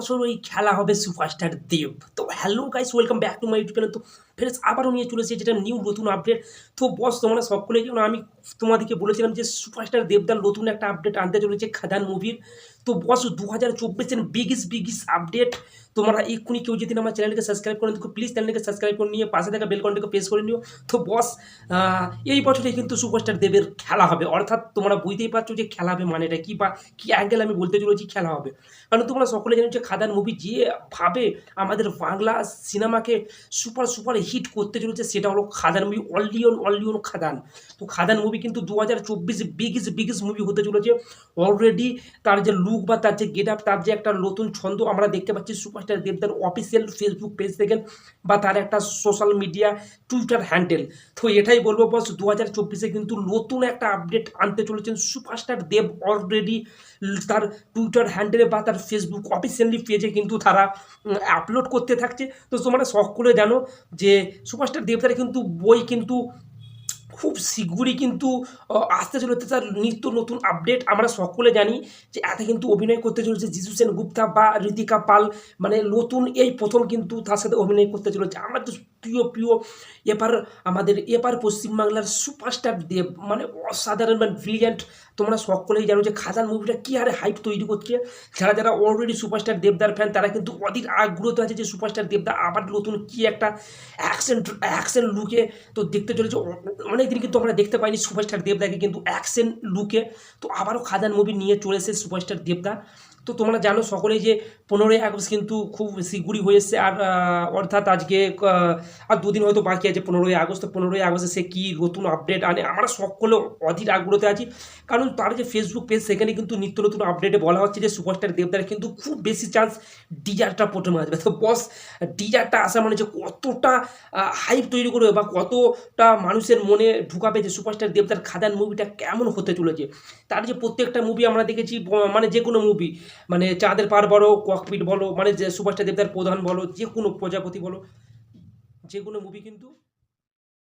বছর ওই খেলা হবে সুপারস্টার দেব। তো hello guys welcome back to my YouTube channel তো ফ্রেন্ডস আবারও নিয়ে চলেছে যেটা নিউ নতুন আপডেট তো বস তোমরা সকলেই যেন আমি তোমাদেরকে বলেছিলাম যে সুপারস্টার দেবদার নতুন একটা আপডেট আনতে চলেছে খাদান মুভির। তো বস দু হাজার চব্বিশের বিগেস্ট বিগেস্ট আপডেট তোমরা এক্ষুনি কেউ যদি আমার চ্যানেলকে সাবস্ক্রাইব করে দেখো প্লিজ চ্যানেলকে সাবস্ক্রাইব করে নিয়ে পাশে থাকা বেলকনটাকে প্রেস করে নিও। তো বস এই বছরে কিন্তু সুপারস্টার দেবের খেলা হবে। অর্থাৎ তোমরা বুঝতেই পারছ যে খেলা হবে মানেটা কি বা কী অ্যাঙ্গেল আমি বলতে চলেছি খেলা হবে। কারণ তোমরা সকলে জানো যে খাদান মুভি যেভাবে আমাদের বাংলা সিনেমাকে সুপার সুপার হিট করতে চলেছে, সেটা হলো খাদান মুভি অনলিয়ন অনলিয়ন খাদান। তো খাদান মুভি কিন্তু দু হাজার চব্বিশ বিগেস্ট বিগেস্ট মুভি হতে চলেছে। অলরেডি তার যে লুক বা তার যে গেট আপ তার যে একটা নতুন ছন্দ আমরা দেখতে পাচ্ছি সুপারস্টার দেবদার অফিসিয়াল ফেসবুক পেজ থেকে বা তার একটা সোশ্যাল মিডিয়া টুইটার হ্যান্ডেল তো এটাই বলব বস দু হাজার চব্বিশে কিন্তু নতুন একটা আপডেট আনতে চলেছেন সুপারস্টার দেব অলরেডি তার টুইটার হ্যান্ডেলে বা তার ফেসবুক অফিসিয়ালি পেজে কিন্তু তারা আপলোড করতে থাকছে। তো তোমরা করে জানো যে সুপারস্টার দেবদার কিন্তু বই কিন্তু খুব শীঘ্রই কিন্তু আসতে চলেছে তার নিত্য নতুন আপডেট আমরা সকলে জানি যে এতে কিন্তু অভিনয় করতে চলেছে যিশু সেন গুপ্তা বা ঋতিকা পাল। মানে নতুন এই প্রথম কিন্তু তার সাথে অভিনয় করতে চলেছে। আমার তো প্রিয় প্রিয় এপার আমাদের এবার পশ্চিমবাংলার সুপারস্টার দেব। মানে অসাধারণ মানে ব্রিলিয়ান্ট তোমরা সকলেই জানো যে খাজান মুভিটা কী হারে হাইপ তৈরি করছে। যারা যারা অলরেডি সুপারস্টার দেবদার ফ্যান তারা কিন্তু অধীর আগ্রহ আছে যে সুপারস্টার দেবদা আবার নতুন কী একটা অ্যাকশন অ্যাকশন লুকে তো দেখতে চলেছে। অনেক দিন কিন্তু আমরা দেখতে পাইনি সুপারস্টার দেবদাকে কিন্তু অ্যাকশন লুকে। তো আবারও খাদান মুভি নিয়ে চলেছে সুপারস্টার দেবদা। তো তোমরা জানো সকলেই যে পনেরোই আগস্ট কিন্তু খুব শিগগিরই হয়ে এসছে। আর অর্থাৎ আজকে আর দুদিন হয়তো বাকি আছে পনেরোই আগস্ট। তো পনেরোই আগস্টে সে কী নতুন আপডেট আনে? আমরা সকলে অধীর আগ্রহতে আছি। কারণ তার যে ফেসবুক পেজ সেখানে কিন্তু নিত্য নতুন আপডেটে বলা হচ্ছে যে সুপারস্টার দেবদার কিন্তু খুব বেশি চান্স ডিজারটা প্রথমে আসবে তো বস ডিজারটা আসা মানে যে কতটা হাইপ তৈরি করবে বা কতটা মানুষের মনে ঢুকাবে যে সুপারস্টার দেবদার খাদান মুভিটা কেমন হতে চলেছে। তার যে প্রত্যেকটা মুভি আমরা দেখেছি মানে যে কোনো মুভি মানে চাঁদের পার বলো ককপিট বলো মানে যে সুভাষটা দেবদার প্রধান বলো, যে কোনো প্রজাপতি বলো, যে কোনো মুভি কিন্তু